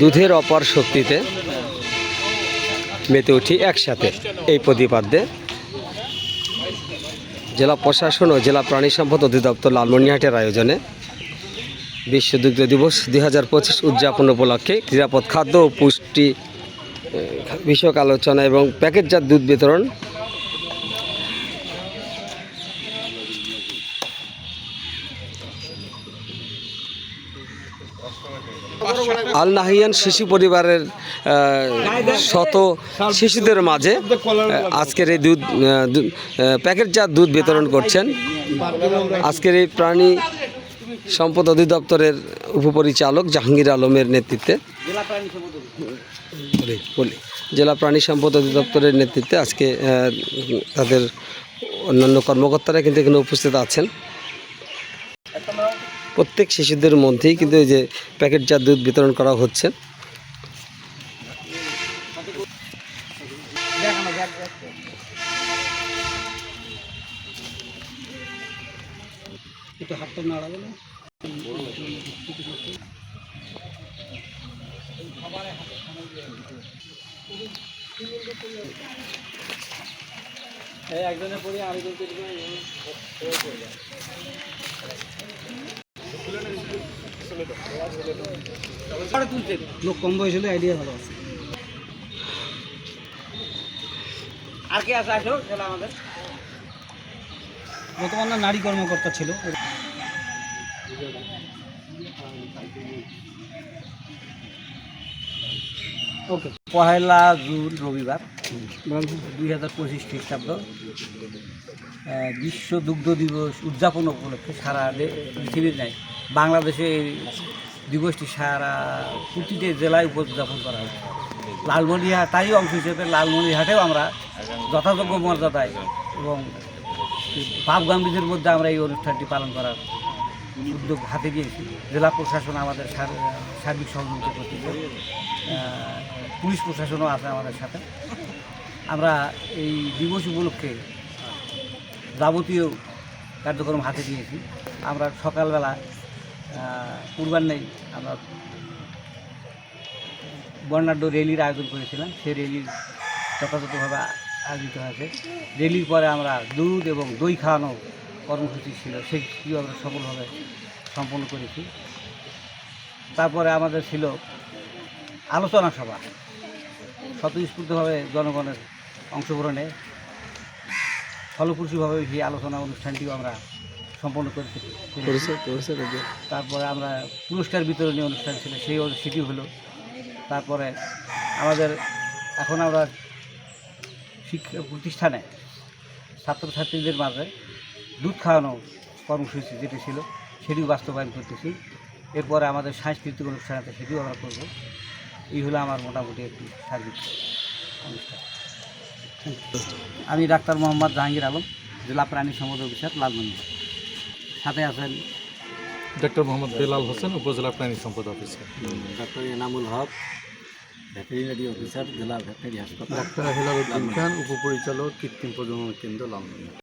দুধের অপার শক্তিতে মেতে উঠি একসাথে এই প্রতিপাদ্যে জেলা প্রশাসন ও জেলা প্রাণী সম্পদ অধিদপ্তর লালমনিহাটের আয়োজনে বিশ্ব দুগ্ধ দিবস দুই হাজার পঁচিশ উদযাপন উপলক্ষে নিরাপদ খাদ্য ও পুষ্টি বিষয়ক আলোচনা এবং প্যাকেটজাত দুধ বিতরণ আল নাহিয়ান শিশু পরিবারের শত শিশুদের মাঝে আজকের এই দুধ প্যাকেটজাত দুধ বিতরণ করছেন। আজকের এই প্রাণী সম্পদ অধিদপ্তরের উপপরিচালক জাহাঙ্গীর আলমের নেতৃত্বে জেলা প্রাণী সম্পদ অধিদপ্তরের নেতৃত্বে আজকে তাদের অন্যান্য কর্মকর্তারা কিন্তু এখানে উপস্থিত আছেন। প্রত্যেক শিশুদের মধ্যেই কিন্তু এই যে প্যাকেটজাত দুধ বিতরণ করা হচ্ছে। একজনের পরে আরেকজনকে লোক কম বয়স হলে আইডিয়া ভালো আছে। আর কে আছে? আসো চলো আমাদের। বর্তমান নারী কর্মকর্তা ছিল। ওকে। পহেলা জুন, রবিবার, দুই হাজার পঁচিশ খ্রিস্টাব্দ বিশ্ব দুগ্ধ দিবস উদযাপন উপলক্ষে সারা পৃথিবীর নাই বাংলাদেশে এই দিবসটি সারা প্রতিটি জেলায় উদযাপন করা হচ্ছে লালমনিরহাট তারই অংশ হিসেবে লালমনিরহাটেও আমরা যথাযোগ্য মর্যাদায় এবং পাপ গাম্ভীর্যের মধ্যে আমরা এই অনুষ্ঠানটি পালন করার উদ্যোগ হাতে দিয়েছি জেলা প্রশাসন আমাদের সার- সার্বিক সহযোগিতা করতেছে। আহ, পুলিশ প্রশাসনও আছে আমাদের সাথে। আমরা এই দিবস উপলক্ষে যাবতীয় কার্যক্রম হাতে দিয়েছি আমরা সকালবেলা পূর্বাহ্নেই আমরা বর্ণাঢ্য র্যালির আয়োজন করেছিলাম। সেই র্যালির যথাযথভাবে আয়োজিত হয়েছে। র্যালির পরে আমরা দুধ এবং দই খাওয়ানো কর্মসূচি ছিল সেটিও আমরা সফলভাবে সম্পন্ন করেছি তারপরে আমাদের ছিল আলোচনা সভা স্বতঃস্ফূর্তভাবে জনগণের অংশগ্রহণে ফলপ্রসূভাবে সেই আলোচনা অনুষ্ঠানটিও আমরা সম্পন্ন করতে। করেছে? তারপরে আমরা পুরস্কার বিতরণী অনুষ্ঠান ছিল সেই সেটি হলো তারপরে আমাদের এখন আমরা শিক্ষা প্রতিষ্ঠানে ছাত্রছাত্রীদের মাঝে দুধ খাওয়ানো কর্মসূচি যেটি ছিল সেটিও বাস্তবায়ন করতেছি। এরপরে আমাদের সাংস্কৃতিক অনুষ্ঠান আছে সেটিও আমরা করব। এই হলো আমার মোটামুটি একটি সার্বিক অনুষ্ঠান। আমি ডাক্তার মোহাম্মদ জাহাঙ্গীর আলম জেলা প্রাণী সম্পদ অফিসার লালমন্দি সাথে আছেন ডক্টর মোহাম্মদ বেলাল হোসেন উপজেলা প্রাণী সম্পদ officer. Doctor Enamul Haque veterinary officer জেলা ভেটেরিনারি হাসপাতাল। ডাক্তার হেলাল উদ্দিন খান উপপরিচালক কৃত্রিম প্রজনন কেন্দ্র লালমনিরহাট